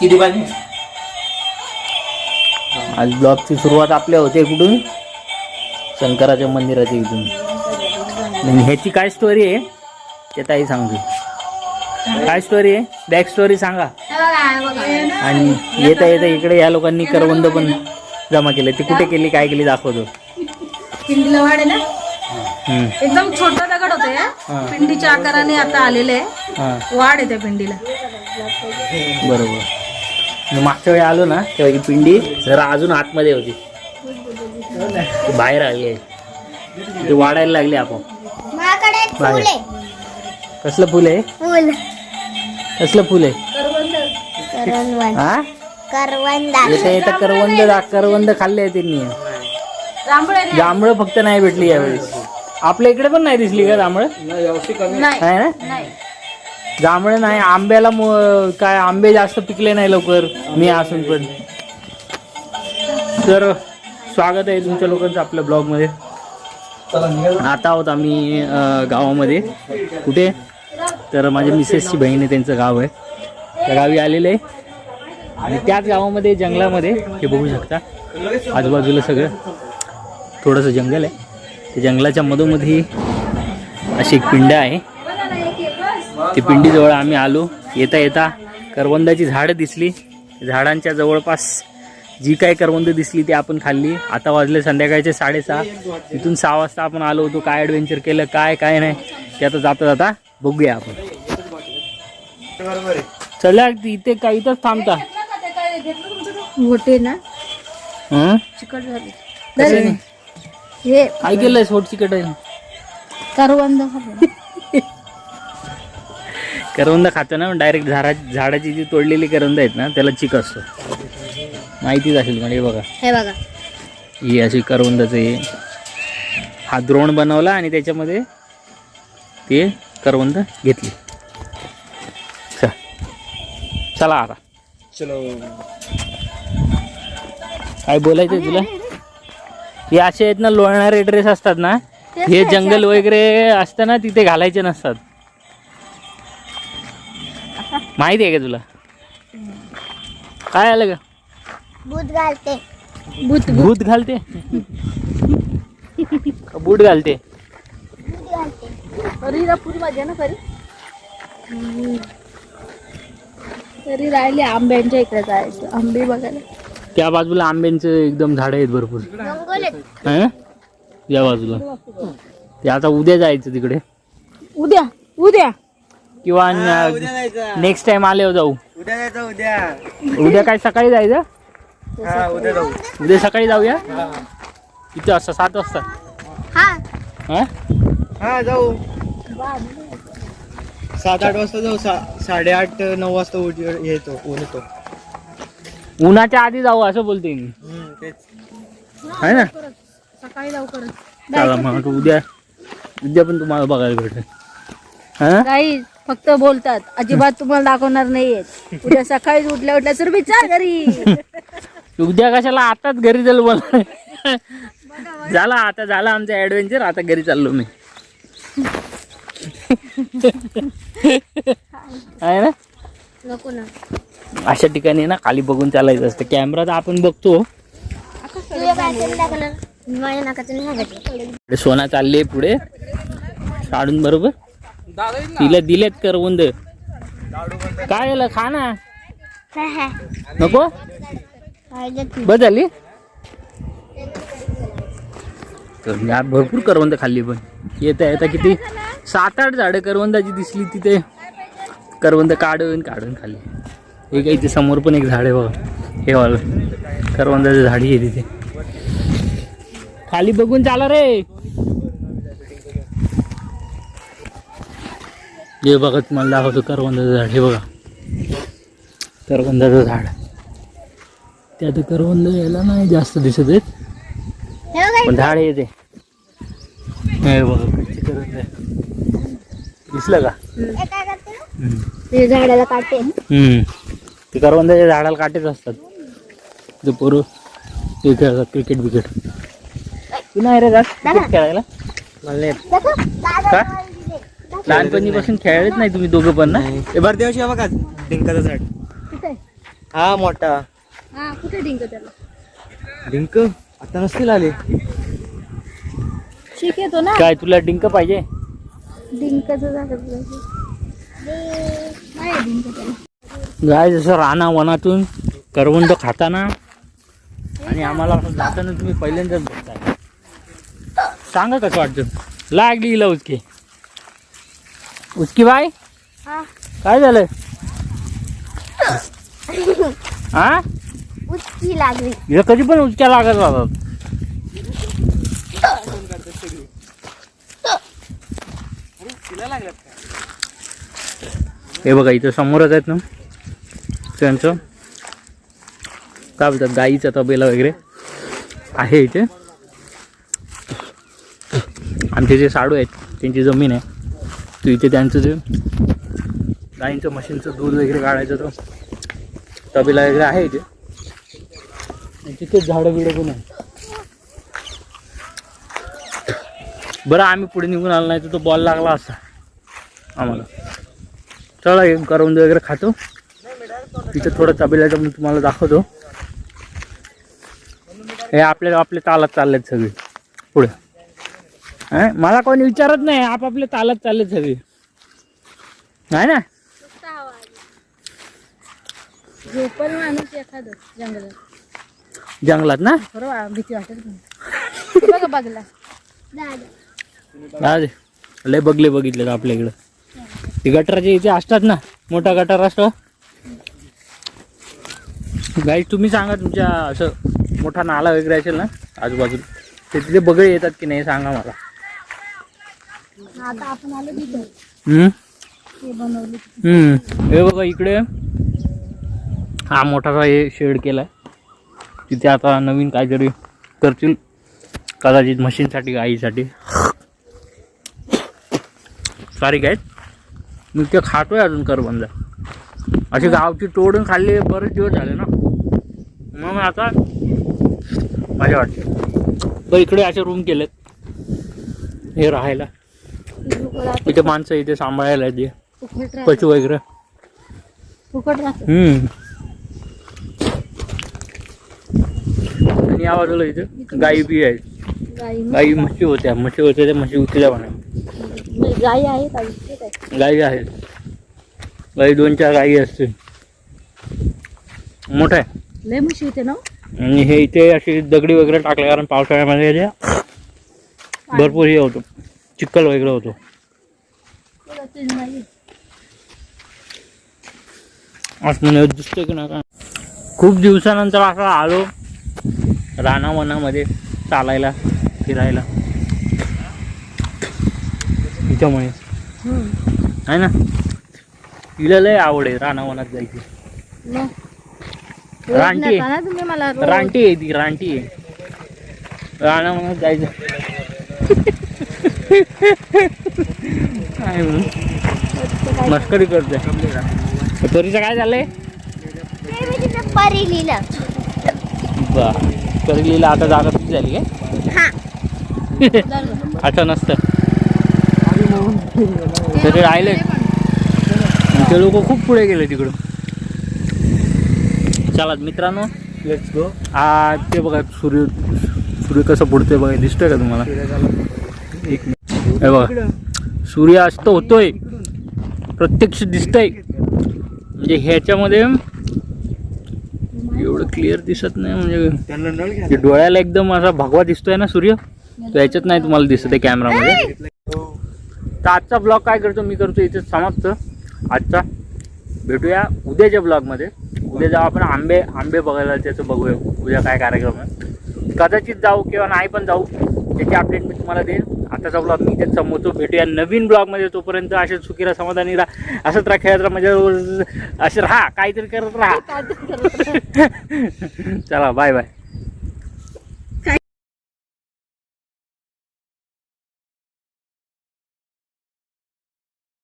किती पाणी आज ब्लॉगची सुरुवात आपल्या होते कुठून? शंकराच्या मंदिराच्या इथून. आणि ह्याची काय स्टोरी आहे? ते ताई सांगते. काय स्टोरी आहे? बॅक स्टोरी सांगा. आणि येता येता इकडे या लोकांनी करवंद पण जमा केले. ते कुठे केली काय केली दाखवतो. पिंडीला वाढ आहे ना? हम्म. एकदम छोटा दगड होते. पिंडीच्या आकाराने आता आलेले आहे. हा. वाढ आहे त्या पिंडीला. बरोबर. मी मागच्या वेळी आलो ना तेव्हा ही पिंडी जरा अजून आतमध्ये होती. ती बाहेर आली आहे. ती वाढायला लागली आपण बाहेर. फुल. आहे कसलं फुल? आहे फुल. कसलं फुल? आहे करवंद. हा करवंदा. येता येता करवंद दा- करवंद खाल्ले आहे त्यांनी. जांभळे फक्त नाही भेटली यावेळेस. आपल्या इकडे पण नाही दिसली का जांभळं? नाही. ना? नाही. जांभळं नाही आंब्याला मो- काय आंबे जास्त पिकले नाही लवकर. मी असून पण. तर स्वागत आहे तुमच्या लोकांचं आपल्या ब्लॉगमध्ये. आता आहोत आम्ही गावामध्ये. कुठे? तर माझ्या मिसेसची बहीण आहे त्यांचं गाव आहे. त्या गावी आलेलं आहे. आणि त्याच गावामध्ये जंगलामध्ये हे बघू शकता. आजूबाजूला सगळं. थोडंसं जंगल आहे. त्या जंगलाच्या मधोमधी अशी एक पिंड आहे. ती पिंडीजवळ आम्ही आलो. येता येता करवंदाची झाडं दिसली. झाडांच्या जवळपास जी काय करवंद दिसली ती आपण खाल्ली. आता वाजले संध्याकाळचे साडेसहा. इथून सहा वाजता आपण आलो होतो. काय ॲडव्हेंचर केलं काय काय नाही ते आता जाता जाता बघूया आपण. चला इथे काय इथंच थांबता. मोठे ना? हं? चिकट झाले. काय केलंय? सोट चिकट आहे करवंद करवंद खातो ना डायरेक्ट झाडा झाडाची जी तोडलेली करवंद आहेत ना त्याला चिक असतो. माहितीच असेल म्हणजे बघा. हे बघा. ही अशी करवंदाचं हे. हा द्रोण बनवला आणि त्याच्यामध्ये ते करवंद घेतली. चला. आता. चलो. काय बोलायचं तुला? हे असे आहेत ना लोळणारे ड्रेस असतात ना हे जंगल वगैरे असतं ना तिथे घालायचे नसतात. माहिती आहे का तुला? काय आलं का दूध घालते. भूत भूत घालते? का बूट घालते? तरी पुरी माझ्या ना खरी. तरी राहिले आंब्यांच्या इकडे जायचं. आंबे बघायला. त्या बाजूला आंब्यांचे एकदम झाडं आहेत भरपूर. जंगल. है? या बाजूला. ते आता उद्या जायचं तिकडे. उद्या उद्या. किंवा नेक्स्ट टाइम आल्यावर जाऊ. उद्या जायचं उद्या. उद्या काय सकाळी जायचं? हा उद्या जाऊ. उद्या सकाळी जाऊया? किती वाजता? सात वाजता? हा. हा? हा जाऊ. सात आठ वाजता जाऊ. सा साडेआठ नऊ वाजता येतो ऊन येतो. उन्हाच्या आधी जाऊ असं बोलते मी. हम्म, तेच. है ना? सकाळी जाऊ करत चला मग उद्या उद्या पण तुम्हाला बघायला भेटेल. हा? फक्त बोलतात अजिबात तुम्हाला दाखवणार नाहीये उद्या सकाळी उठल्या उठल्या तर विचार घरी. उद्या कशाला आताच घरी चालू बोला झाला आता झाला आमचा ऍडव्हेंचर आता घरी चाललो मी. आहे ना? नको ना. अशा ठिकाणी ना खाली बघून चालायचं असतं. कॅमेरा तर आपण बघतो. सोना चालली पुढे. काढून बरोबर. तिला दिलेत करवंद काय झालं खा ना नको? बस झाली? तर मी भरपूर करवंद खाल्ली पण. येता येता किती? सात आठ झाडं करवंदाची दिसली तिथे. करवंद काढून काढून खाल्ली. एक आहे इथे समोर पण एक झाड आहे बघा. हे वाल करवंदाचं झाडी आहे तिथे. खाली बघून चाला रे. हे बघा तुम्हाला दाखवतो करवंदाचं झाड. हे बघा. करवंदाचं झाड. त्यात करवंद यायला नाही जास्त दिसत आहेत. पण झाड येते. हे बघा कच्ची करवंद आहे. दिसलं का? झाडाला काटे. ते करवंदाच्या झाडाला काटेच असतात. ते पोरं ते खेळतात क्रिकेट बिकेट तू नाही रे जात. क्रिकेट खेळायला? मला नाही का? लहानपणीपासून खेळलेच नाही तुम्ही दोघं पण ना? हे बरं दिवशी बघा डिंकाचं झाड. हा मोठा. हा कुठे डिंक त्याला? डिंक? आता नसतील आले. शिक येतो ना. काय तुला डिंक पाहिजे? डिंकचं झालं पाहिजे. नाही आहे डिंक त्याला. गाय जसं राणा वनातून. करवंद खाताना. आणि आम्हाला असं जाताना तुम्ही पहिल्यांदाच बघताय. सांगा कसं वाटतं? लागली हिला उचकी बाय हा. काय झालं? हा? उचकी लागली. हिला कधी पण उचक्या लागत राहतात. हे बघा इथं समोरच आहेत ना? त्यांचं. काय बोलतात गाईचा तबेला वगैरे? आहे इथे. आमचे जे साडू आहेत त्यांची जमीन आहे. तो इथे त्यांचं जे गाईंचं म्हशींचं दूध वगैरे काढायचं तो. तबेला वगैरे आहे इथे. तिथेच झाडं बिडं पण आहे बरं आम्ही पुढे निघून आलो नाही तर तो बॉल लागला असता. आम्हाला. चला एक करवंद वगैरे खातो. तिथं थोडं तबेल्याचं मी तुम्हाला दाखवतो. हे आपल्या आपले तालात चाललेत सगळे. पुढे? मला कोणी विचारत नाही आपापले तालात चाललेत सगळे. नाही ना? झोपल माणूस एखादं जंगलात. जंगलात ना? भीती वाटत बघा बघला. लय बघले बघितले का आपल्या इकडं. ते गटाराचे इथे असतात ना मोठा गटार असतो. गाई तुम्ही सांगा तुमच्या असं मोठा नाला वगैरे असेल ना आजूबाजूला ते तिथे बगळे येतात की नाही सांगा मला. आता आपण आलो तिथं. हम्म? ते बनवले हम्म. हे बघा इकडे. हा मोठासा हे शेड केलाय. तिथे आता नवीन काहीतरी करतील. कदाचित मशीनसाठी गाईसाठी सारी काय मी ते खातोय अजून करबंद अशी गावची तोडून खाल्ली बरेच दिवस झाले ना. मग आता माझ्या वाटते. तर इकडे असे रूम केलेत. हे राहायला. इथे माणसं इथे सांभाळायला येते. पशु वगैरे. आणि या बाजूला इथे. गाई बी आहेत गाई म्हशी होत्या. म्हशी होत्या त्या म्हशी उचल्या म्हणा. गाई आहे का विकत आहे. गाई आहेत. गाई दोन चार गाई असतील. मोठं आहे. लय म्हशी होते ना? आणि हे इथे अशी दगडी वगैरे टाकले कारण पावसाळ्यामध्ये भरपूर हे होतो. चिखल वगैरे होतो. असं दिसतंय की नका खूप दिवसानंतर असं आलो रानावनामध्ये चालायला फिरायला. त्याच्यामुळे आहे ना? तिला लय आवड आहे रानावनात जायची. रानटी. रानटी आहे ती रानटी आहे. रानावनात जायचं. काय म्हणून मस्करी करते. तरीचं काय झालंय? परी लिहिलं बा करलीला आता जागा किती झाली काय? हा. आता नसतं तरी राहिले. ते लोक खूप पुढे गेले तिकडं चला मित्रांनो लेट्स गो आ ते बघा सूर्य सूर्य कसं बुडतोय बघा दिसतोय का तुम्हाला? एक हे बघा. सूर्य अस्त होतोय. प्रत्यक्ष दिसतंय. म्हणजे ह्याच्यामध्ये एवढं क्लिअर दिसत नाही म्हणजे डोळ्याला एकदम असा भगवा दिसतोय ना सूर्य? तो याच्यात नाही तुम्हाला दिसत आहे कॅमेरामध्ये तर आजचा ब्लॉग काय करतो मी करतो इथे समाप्त. आजचा भेटूया उद्याच्या ब्लॉगमध्ये उद्या जाऊ आपण आंबे आंबे बघायला त्याचं बघूया. उद्या काय कार्यक्रम आहे. कदाचित जाऊ किंवा नाही पण जाऊ. त्याची अपडेट मी तुम्हाला देईन. आताचा ब्लॉग मी इथेच संपवतो भेटूया. नवीन ब्लॉगमध्ये तोपर्यंत असे चुकीला समाधानी राहा. असंच राहा खेळत राहा म्हणजे असे राहा. काहीतरी करत राहा. चला बाय बाय